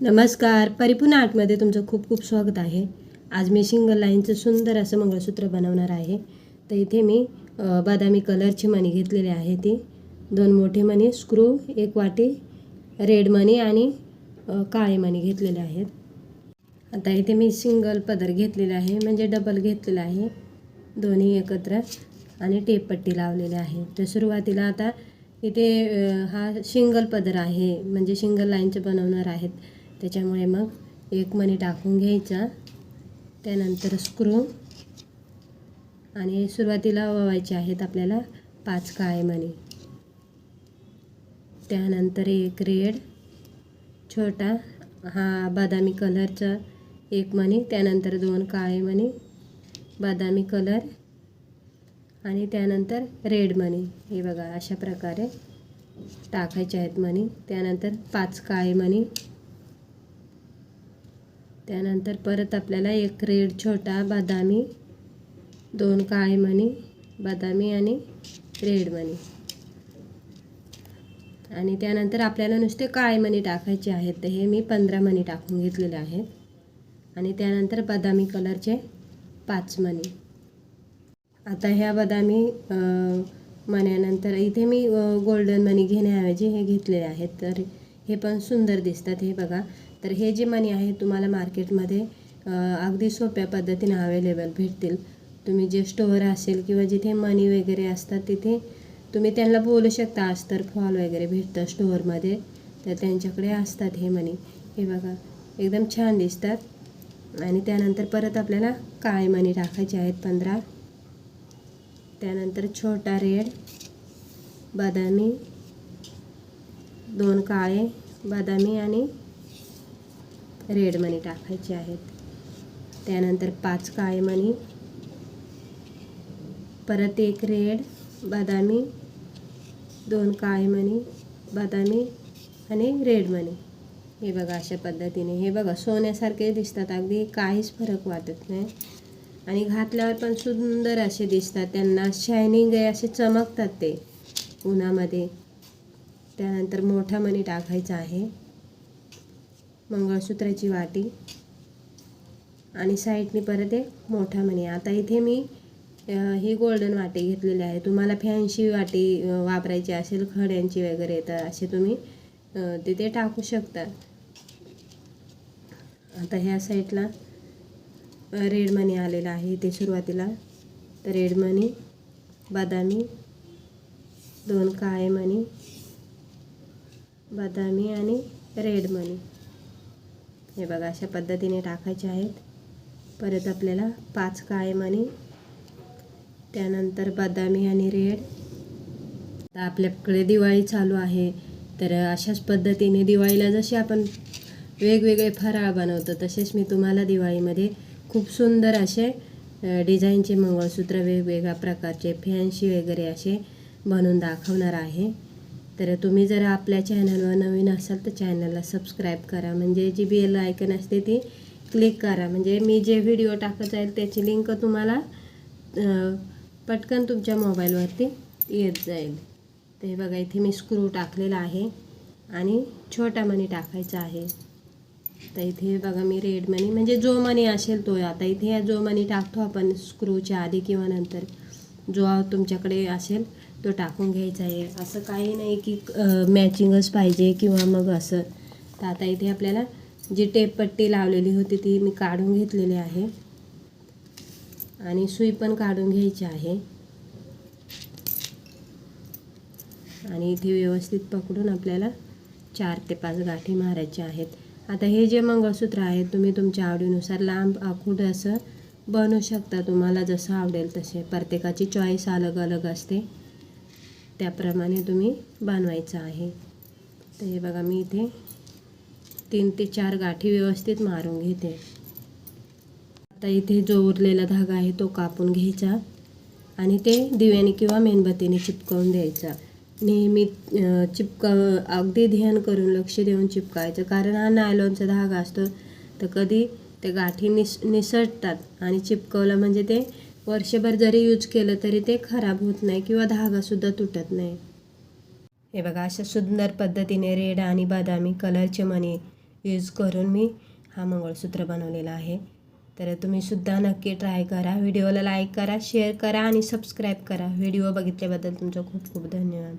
नमस्कार. परिपूर्ण आर्टमध्ये तुमचं खूप खूप स्वागत आहे. आज मी सिंगल लाईनचं सुंदर असं मंगळसूत्र बनवणार आहे. तर इथे मी बदामी कलरची मणी घेतलेली आहे ती. दोन मोठे मणी स्क्रू एक वाटी रेड मणी आणि काळे मणी घेतलेले आहेत. आता इथे मी सिंगल पदर घेतलेला आहे म्हणजे डबल घेतलेला आहे. दोन्ही एकत्र आणि टेपपट्टी लावलेली आहे. तर सुरुवातीला आता इथे हा सिंगल पदर आहे म्हणजे सिंगल लाईनचं बनवणार आहेत. त्याच्यामुळे मग एक मणी टाकून घ्यायचा. त्यानंतर स्क्रू आणि सुरुवातीला ववायचे आहेत आपल्याला पाच काळे मणी. त्यानंतर एक रेड छोटा हा बदामी कलरचा एक मणी त्यानंतर दोन काळे मणी बदामी कलर आणि त्यानंतर रेड मणी. हे बघा अशा प्रकारे टाकायचे आहेत मणी. त्यानंतर पाच काळे मणी. त्यानंतर परत आपल्याला एक रेड छोटा बदामी दोन काळे मणी बदामी आणि रेड मणी. आणि त्यानंतर आपल्याला नुसते काळे मणी टाकायचे आहेत तर हे मी पंधरा मणी टाकून घेतलेले आहेत. आणि त्यानंतर बदामी कलरचे पाच मणी. आता ह्या बदामी मण्यानंतर इथे मी गोल्डन मणी घेण्याऐवजी हे घेतलेले आहेत. तर हे पण सुंदर दिसतात हे बघा. तर हे जे मणी आहे तुम्हाला मार्केटमध्ये अगदी सोप्या पद्धतीने अवेलेबल भेटतील. तुम्ही जे स्टोअर असेल किंवा जिथे मनी वगैरे असतात तिथे तुम्ही त्यांना बोलू शकता. अस्तर फॉल वगैरे भेटतं स्टोअरमध्ये तर त्यांच्याकडे असतात हे मणी. हे बघा एकदम छान दिसतात. आणि त्यानंतर परत आपल्याला काळे मणी टाकायचे आहेत पंधरा. त्यानंतर छोटा रेड बदामी दोन काळे बदामी आणि रेड मणी टाकायचे आहेत. त्यानंतर पाच काळे मणी परत एक रेड बदामी दोन काळे मणी बदामी आणि रेड मणी हे बघा अशा पद्धतीने. हे बघा सोन्यासारखे दिसतात. अगदी काहीच फरक वाटत नाही. आणि घातल्यावर पण सुंदर असे दिसतात. त्यांना शायनिंग आहे असे चमकतात ते उन्हामध्ये. त्यानंतर मोठा मणी टाकायचा आहे. मंगळसूत्राची वाटी. आणि साईडनी परत एक मोठा मणी. आता इथे मी ही गोल्डन वाटी घेतलेली आहे. तुम्हाला फॅन्सी वाटी वापरायची असेल खड्यांची वगैरे तर असे तुम्ही तिथे टाकू शकता. आता ह्या साईडला रेड मनी आलेला आहे इथे सुरुवातीला. तर रेड मनी बदामी दोन काळे मणी बदामी आणि रेड मनी. हे बघा अशा पद्धतीने टाकायचे आहेत. परत आपल्याला पाच काळे मनी त्यानंतर बदामी आणि रेड. आता आपल्याकडे दिवाळी चालू आहे तर अशाच पद्धतीने दिवाळीला जसे आपण वेगवेगळे फराळ बनवतो तसेच मी तुम्हाला दिवाळीमध्ये खूप सुंदर असे डिझाईनचे मंगळसूत्र वेगवेगळ्या प्रकारचे फॅन्सी वगैरे असे बनवून दाखवणार आहे. तर तुम्ही जर आपल्या चॅनलवर नवीन असाल तर चॅनलला सबस्क्राईब करा. म्हणजे जी बेल आयकन असते ती क्लिक करा. म्हणजे मी जे व्हिडिओ टाकत जाईल त्याची लिंक तुम्हाला पटकन तुमच्या मोबाईलवरती येत जाईल. तर हे बघा इथे मी स्क्रू टाकलेला आहे आणि छोटा मणी टाकायचा आहे. तर इथे बघा मी रेड मनी म्हणजे जो मनी असेल तो आता इथे जो मनी टाकतो आपण स्क्रूच्या आधी किंवा नंतर जो तुमच्याकडे असेल तो टाकून घ्यायचा आहे. असं काही नाही की मॅचिंगच पाहिजे किंवा मग असं. तर आता इथे आपल्याला जी टेपपट्टी लावलेली होती ती मी काढून घेतलेली आहे. आणि सुई पण काढून घ्यायची आहे. आणि इथे व्यवस्थित पकडून आपल्याला चार ते पाच गाठी मारायच्या आहेत. आता हे जे मंगळसूत्र आहे तुम्ही तुमच्या आवडीनुसार लांब आखूड असं बनवू शकता तुम्हाला जसं आवडेल तसे. प्रत्येकाची चॉईस अलग अलग असते. त्याप्रमाणे तुम्ही बनवायचं आहे. तर हे बघा मी इथे तीन ते चार गाठी व्यवस्थित मारून घेते. आता इथे जो उरलेला धागा आहे तो कापून घ्यायचा आणि ते दिव्याने किंवा मेणबत्तीने चिपकवून द्यायचा. नेहमी चिपका अगदी ध्यान करून लक्ष देऊन चिपकायचं. कारण हा नायलॉनचा धागा असतो तर कधी ते गाठी निस निसटतात आणि चिपकवलं म्हणजे ते वर्षभर जरी यूज केलं तरी ते खराब होत नाही किंवा धागासुद्धा तुटत नाही. हे बघा अशा सुंदर पद्धतीने रेड आणि बदामी कलरचे मणी यूज करून मी हा मंगळसूत्र बनवलेला आहे. तर तुम्ही सुद्धा नक्की ट्राय करा. व्हिडिओला लाईक करा शेअर करा आणि सबस्क्राईब करा. व्हिडिओ बघितल्याबद्दल तुमचं खूप खूप धन्यवाद.